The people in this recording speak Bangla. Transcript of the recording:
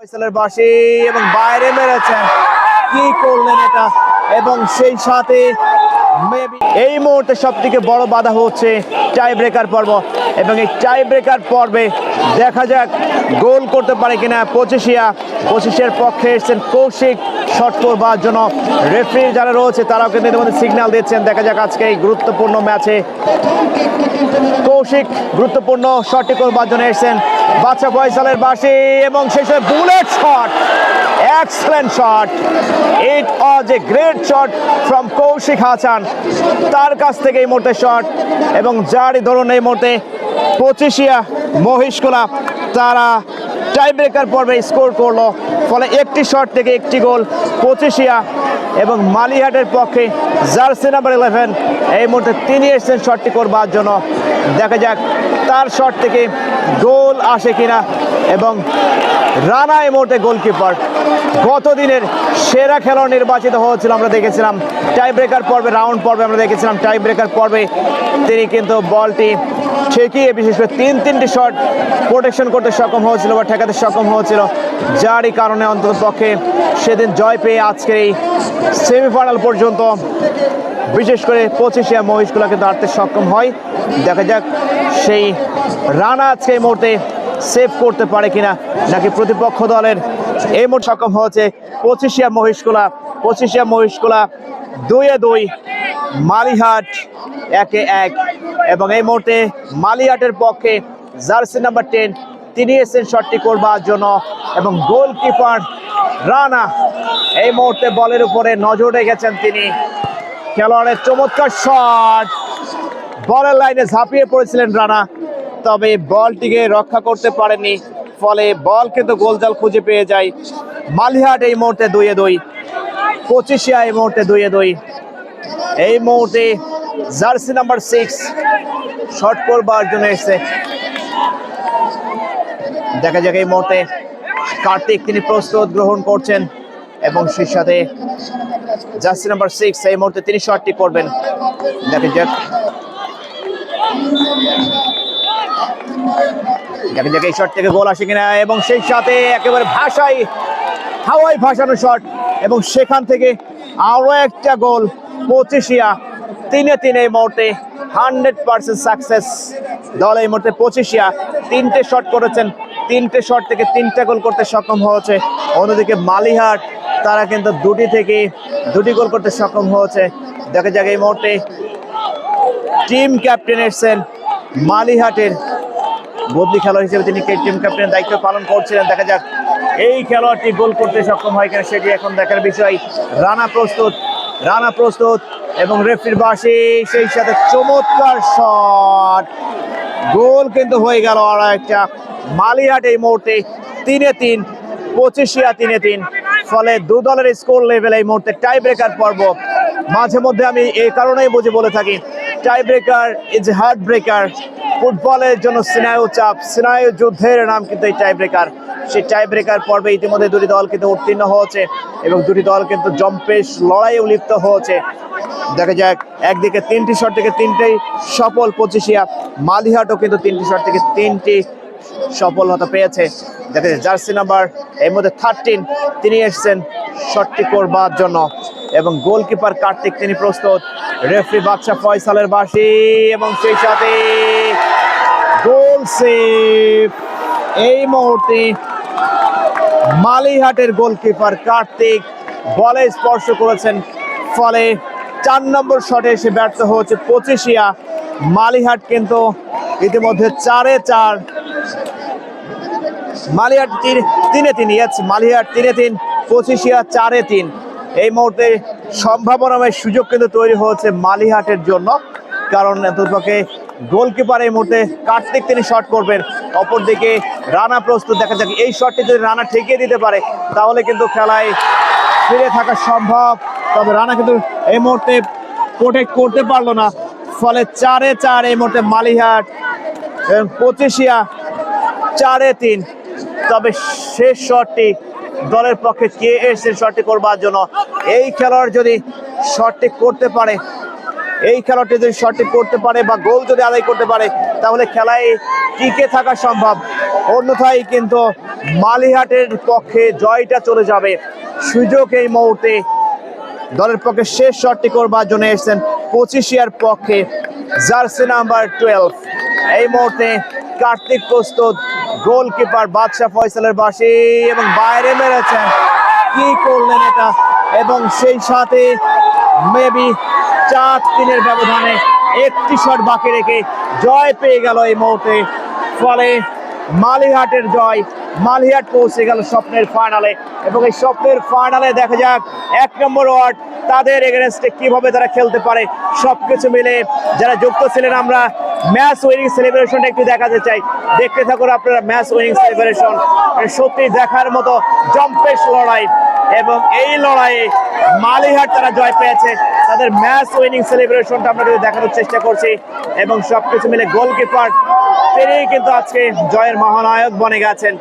ফয়সালের বাসি এবং বাইরে মেরেছেন। কি করলেন এটা? এবং সেই সাথে এই মুহূর্তে সব থেকে বড় বাধা হচ্ছে টাই ব্রেকার পর্ব। এবং এই টাই ব্রেকার পর্বে দেখা যাক গোল করতে পারে কিনা পঁচিশিয়া। পঁচিশের পক্ষে এসছেন কৌশিক শট করবার জন্য রেফারি যারা রয়েছে, তারাও কিন্তু ইতিমধ্যে সিগন্যাল দিচ্ছেন। দেখা যাক আজকে এই গুরুত্বপূর্ণ ম্যাচে কৌশিক গুরুত্বপূর্ণ শটটি করবার জন্য এসেছেন। বাচ্চা ফয়সালের বাসি এবং শেষে bullet shot excellent shot it was a great shot from Kaushik Hasan. তার কাছ থেকে এই মুহূর্তে শট এবং যারই ধরুন এই মুহূর্তে পঁচিশিয়া মহিষকোলা তারা টাই ব্রেকার পর্বে স্কোর করল। ফলে একটি শট থেকে একটি গোল পঁচিশিয়া এবং মালিহাটের পক্ষে জার্সি নাম্বার ইলেভেন এই মুহূর্তে তিনি এসেছেন শটটি করবার জন্য। দেখা যাক তার শট থেকে গোল আসে কিনা এবং রানা এই মুহূর্তে গোলকিপার গতদিনের সেরা খেলোয়াড় নির্বাচিত হয়েছিল আমরা দেখেছিলাম। টাই ব্রেকার পর্বে রাউন্ড পর্বে আমরা দেখেছিলাম। টাই ব্রেকার পর্বে তিনি কিন্তু বলটি ঠেকিয়ে বিশেষ করে তিন, তিনটি শট প্রোটেকশন করতে সক্ষম হয়েছিল বা ঠেকাতে সক্ষম হয়েছিল। যারই কারণে অন্তত পক্ষে সেদিন জয় পেয়ে আজকের এই সেমিফাইনাল পর্যন্ত বিশেষ করে পঁচিশিয়া মহিষগুলো কিন্তু আটতে সক্ষম হয়। দেখা যাক সেই রানা আজকে এই মুহূর্তে সেভ করতে পারে কিনা, নাকি প্রতিপক্ষ দলের এই মুহূর্তে সক্ষম হয়েছে পঁচিশিয়া মহিষকুলা পঁচিশিয়া মহিষকুলা দুইয়ে দুই, মালিহাট একে এক। এবং এই মুহূর্তে মালিহাটের পক্ষে জার্সি নাম্বার টেন তিনি এসেছেন শটটি করবার জন্য এবং গোলকিপার রানা এই মুহূর্তে বলের উপরে নজর রেখেছেন তিনি। খেলোয়াড়ের চমৎকার শট বলের লাইনে ঝাঁপিয়ে পড়েছিলেন রানা, তবে বলটিকে রক্ষা করতে পারেনি ফলে বল কিন্তু গোলজাল খুঁজে পেয়ে যায়। মালিহাট এই মুহূর্তে দুইয়ে দুই, পঁচিশিয়া এই মুহূর্তে দুইয়ে দুই। এই মুহূর্তে জার্সি নাম্বার সিক্স। শট করবার জন্য এসে দেখা যাক এই মুহূর্তে কার্তিক তিনি প্রস্তুত গ্রহণ করছেন এবং সেই সাথে জার্সি নাম্বার সিক্স, এই মুহূর্তে তিনি শটটি করবেন। দেখা যাক। দেখা যাক এই শট থেকে গোল আসে কিনা এবং সেই সাথে একেবারে ভাষাই হাওয়াই ভাসানো শট এবং সেখান থেকে আরও একটা গোল পঁচিশিয়া তিনে তিনে এই মুহূর্তে হান্ড্রেড পার্সেন্ট সাকসেস দল এই মুহূর্তে পঁচিশিয়া। তিনটে শট করেছেন। তিনটে শট থেকে তিনটা গোল করতে সক্ষম হয়েছে। অন্যদিকে মালিহাট, তারা কিন্তু দুটি থেকে দুটি গোল করতে সক্ষম হয়েছে। দেখা যাক এই মুহূর্তে টিম ক্যাপ্টেন এসছেন মালিহাটের বদলি খেলোয়াড় হিসেবে তিনি টিম ক্যাপ্টেনের দায়িত্ব পালন করছিলেন। দেখা যাক এই খেলোয়াড়টি গোল করতে সক্ষম হয় কিনা সেটি এখন দেখার বিষয়। রানা প্রস্তুত রানা প্রস্তুত। এবং রেফরির বাসে সেই সাথে চমৎকার শট গোল কিন্তু হয়ে গেল আর একটা মালিহাট এই মুহূর্তে তিনে তিন পঁচিশিয়া তিনে তিন। ফলে দু দলের স্কোর লেভেল এই মুহূর্তে টাই ব্রেকার পর্ব। মাঝে মধ্যে আমি এই কারণেই বুঝে বলে থাকি tie breaker is heart breaker ফুটবলের জন্য স্নায়ু চাপ, স্নায়ু যুদ্ধের নাম কিন্তু এই টাই ব্রেকার সেই টাই ব্রেকার পর্বে ইতিমধ্যে দুটি দল কিন্তু উত্তীর্ণ হয়েছে এবং দুটি দল কিন্তু জম্পেশ লড়াইয়ে লিপ্ত হয়েছে। দেখা যাক একদিকে তিনটি শট থেকে তিনটেই সফল পঁচিশিয়া মালিহাটও কিন্তু তিনটি শট থেকে তিনটি সফলতা পেয়েছে দেখা যায় জার্সি নাম্বার, এর মধ্যে থার্টিন তিনি এসেছেন শটটি করবার জন্য। এবং গোলকিপার কার্তিক, তিনি প্রস্তুত। রেফরি বাদশা ফয়সালের বাসি এবং সেই সাথে গোল সেভ। এই মুহূর্তে মালিহাটের গোলকিপার কার্তিক বলে স্পর্শ করেছেন, ফলে চার নম্বর শটে এসে ব্যর্থ হচ্ছে পঁচিশিয়া। মালিহাট কিন্তু ইতিমধ্যে চারে চার। মালিহাট তিন- তিনে ইয়াস মালিহাট তিনে তিন, পঁচিশিয়া চারে তিন। এই মুহূর্তে সম্ভাবনাময় সুযোগ কিন্তু তৈরি হয়েছে মালিহাটের জন্য, কারণ দুপক্ষে গোলকিপার এই মুহূর্তে কার্তিক তিনি শট করবেন। অপরদিকে রানা প্রস্তুত, দেখা যাক এই শটটি যদি রানা ঠেকিয়ে দিতে পারে, তাহলে কিন্তু খেলায় ফিরে থাকা সম্ভব। তবে রানা কিন্তু এই মুহূর্তে প্রোটেক্ট করতে পারল না। ফলে চারে চার এই মুহূর্তে মালিহাট এবং পঁচিশিয়া চারে তিন। তবে শেষ শটটি দলের পক্ষে কে এসেছেন শটটি করবার জন্য? এই খেলোয়াড় যদি শটটি করতে পারে, এই খেলোয়াড়টি যদি শটটি করতে পারে বা গোল যদি আদায় করতে পারে, তাহলে খেলায় টিকে থাকা সম্ভব। অন্যথায় কিন্তু মালিহাটের পক্ষে জয়টা চলে যাবে। সুযোগ এই মুহূর্তে দলের পক্ষে শেষ শটটি করবার জন্য এসেছেন পঁচিশিয়ার পক্ষে জার্সি নাম্বার টুয়েলভ এই মুহূর্তে কার্তিক প্রস্তুত, গোলকিপার বাদশাহ ফয়সালের বাসি এবং বাইরে মেরেছেন। কি করলেন এটা? এবং সেই সাথে মেবি চার তিনের ব্যবধানে একটি শট বাকি রেখে জয় পেয়ে গেল এই মুহূর্তে। ফলে মালিহাটের জয়। মালিহাট পৌঁছে গেল স্বপ্নের ফাইনালে এবং এই স্বপ্নের ফাইনালে দেখা যাক, এক নম্বর ওয়ার্ড তাদের এগেনস্টে কীভাবে তারা খেলতে পারে সব কিছু মিলে যারা যুক্ত ছিলেন আমরা ম্যাচ উইনিং সেলিব্রেশনটা একটু দেখাতে চাই। দেখতে থাকুন আপনারা ম্যাচ উইনিং সেলিব্রেশন সত্যি দেখার মতো জম্পেশ লড়াই। এবং এই লড়াইয়ে মালিহাট তারা জয় পেয়েছে। তাদের ম্যাচ উইনিং সেলিব্রেশনটা আমরা দেখানোর চেষ্টা করছি। এবং সব কিছু মিলে গোলকিপার তিনি কিন্তু আজকে জয়ের মহানায়ক বনে গেছেন।